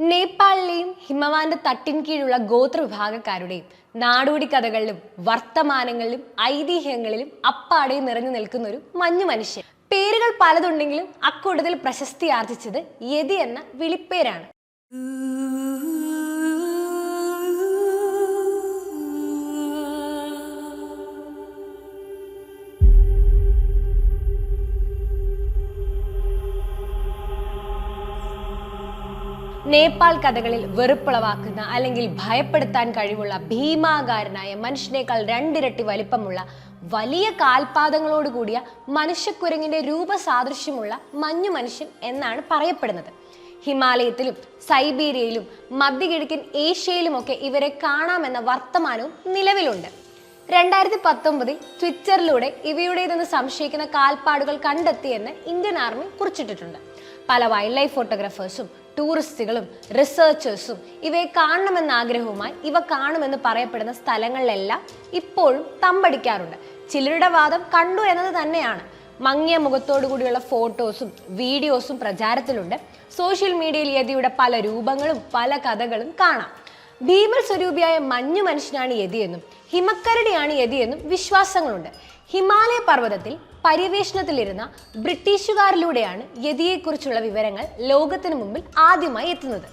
നേപ്പാളിലെയും ഹിമവാന്റെ തട്ടിൻ കീഴുള്ള ഗോത്ര വിഭാഗക്കാരുടെയും നാടോടി കഥകളിലും വർത്തമാനങ്ങളിലും ഐതിഹ്യങ്ങളിലും അപ്പാടെ നിറഞ്ഞു നിൽക്കുന്ന ഒരു മഞ്ഞു മനുഷ്യൻ. പേരുകൾ പലതുണ്ടെങ്കിലും അക്കൂട്ടത്തിൽ പ്രശസ്തി ആർജിച്ചത് യതി എന്ന വിളിപ്പേരാണ്. നേപ്പാൾ കഥകളിൽ വെറുപ്പുളവാക്കുന്ന അല്ലെങ്കിൽ ഭയപ്പെടുത്താൻ കഴിവുള്ള ഭീമാകാരനായ മനുഷ്യനേക്കാൾ രണ്ടിരട്ടി വലിപ്പമുള്ള വലിയ കാൽപാദങ്ങളോട് കൂടിയ മനുഷ്യക്കുരങ്ങിന്റെ രൂപസാദൃശ്യമുള്ള മഞ്ഞു മനുഷ്യൻ എന്നാണ് പറയപ്പെടുന്നത്. ഹിമാലയത്തിലും സൈബീരിയയിലും മധ്യകിഴക്കൻ ഏഷ്യയിലുമൊക്കെ ഇവരെ കാണാമെന്ന വർത്തമാനവും നിലവിലുണ്ട്. രണ്ടായിരത്തി പത്തൊമ്പതിൽ ട്വിറ്ററിലൂടെ ഇവയുടേതെന്ന് സംശയിക്കുന്ന കാൽപ്പാടുകൾ കണ്ടെത്തിയെന്ന് ഇന്ത്യൻ ആർമി കുറിച്ചിട്ടിട്ടുണ്ട്. പല വൈൽഡ് ലൈഫ് ഫോട്ടോഗ്രാഫേഴ്സും ടൂറിസ്റ്റുകളും റിസർച്ചേഴ്സും ഇവയെ കാണണമെന്ന ആഗ്രഹവുമായി ഇവ കാണുമെന്ന് പറയപ്പെടുന്ന സ്ഥലങ്ങളിലെല്ലാം ഇപ്പോഴും തമ്പടിക്കാറുണ്ട്. ചിലരുടെ വാദം കണ്ടു എന്നത് തന്നെയാണ്. മങ്ങിയ കൂടിയുള്ള ഫോട്ടോസും വീഡിയോസും പ്രചാരത്തിലുണ്ട്. സോഷ്യൽ മീഡിയയിൽ യതിയുടെ പല രൂപങ്ങളും പല കഥകളും കാണാം. ഭീമൽ സ്വരൂപിയായ മഞ്ഞു മനുഷ്യനാണ് യതിയെന്നും ഹിമക്കരടിയാണ് യതി എന്നും വിശ്വാസങ്ങളുണ്ട്. ഹിമാലയ പർവതത്തിൽ പര്യവേഷണത്തിലിരുന്ന ബ്രിട്ടീഷുകാരിലൂടെയാണ് യതിയെക്കുറിച്ചുള്ള വിവരങ്ങൾ ലോകത്തിന് മുമ്പിൽ ആദ്യമായി എത്തുന്നത്.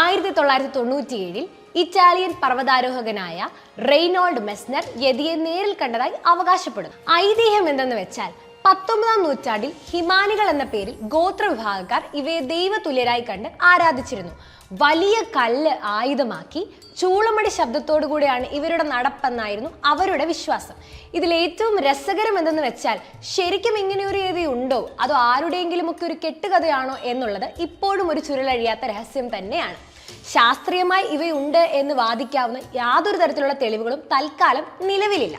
ആയിരത്തി തൊള്ളായിരത്തി തൊണ്ണൂറ്റിയേഴിൽ ഇറ്റാലിയൻ പർവതാരോഹകനായ റെയ്നോൾഡ് മെസ്നർ യതിയെ നേരിൽ കണ്ടതായി അവകാശപ്പെടുന്നു. ഐതിഹ്യം എന്തെന്ന് വെച്ചാൽ പത്തൊമ്പതാം നൂറ്റാണ്ടിൽ ഹിമാനികൾ എന്ന പേരിൽ ഗോത്ര വിഭാഗക്കാർ ഇവയെ ദൈവതുല്യരായി കണ്ട് ആരാധിച്ചിരുന്നു. വലിയ കല്ല് ആയുധമാക്കി ചൂളമടി ശബ്ദത്തോടു കൂടിയാണ് ഇവരുടെ നടപ്പെന്നായിരുന്നു അവരുടെ വിശ്വാസം. ഇതിൽ ഏറ്റവും രസകരം എന്തെന്ന് വെച്ചാൽ ശരിക്കും ഇങ്ങനെ ഒരു ഏതി ഉണ്ടോ? അതോ ആരുടെയെങ്കിലും ഒക്കെ ഒരു കെട്ടുകഥയാണോ എന്നുള്ളത് ഇപ്പോഴും ഒരു ചുരുളഴിയാത്ത രഹസ്യം തന്നെയാണ്. ശാസ്ത്രീയമായി ഇവയുണ്ട് എന്ന് വാദിക്കാവുന്ന യാതൊരു തരത്തിലുള്ള തെളിവുകളും തൽക്കാലം നിലവിലില്ല.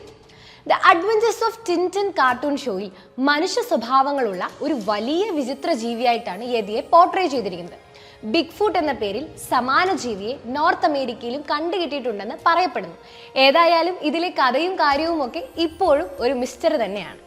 The adventures of Tintin cartoon ഷോയിൽ മനുഷ്യ സ്വഭാവങ്ങളുള്ള ഒരു വലിയ വിചിത്ര ജീവിയായിട്ടാണ് യതിയെ പോർട്രേ ചെയ്തിരിക്കുന്നത്. ബിഗ് ഫുട്ട് എന്ന പേരിൽ സമാന ജീവിയെ നോർത്ത് അമേരിക്കയിലും കണ്ടുകിട്ടിയിട്ടുണ്ടെന്ന് പറയപ്പെടുന്നു. ഏതായാലും ഇതിലെ കഥയും കാര്യവും ഒക്കെ ഇപ്പോഴും ഒരു മിസ്റ്റർ തന്നെയാണ്.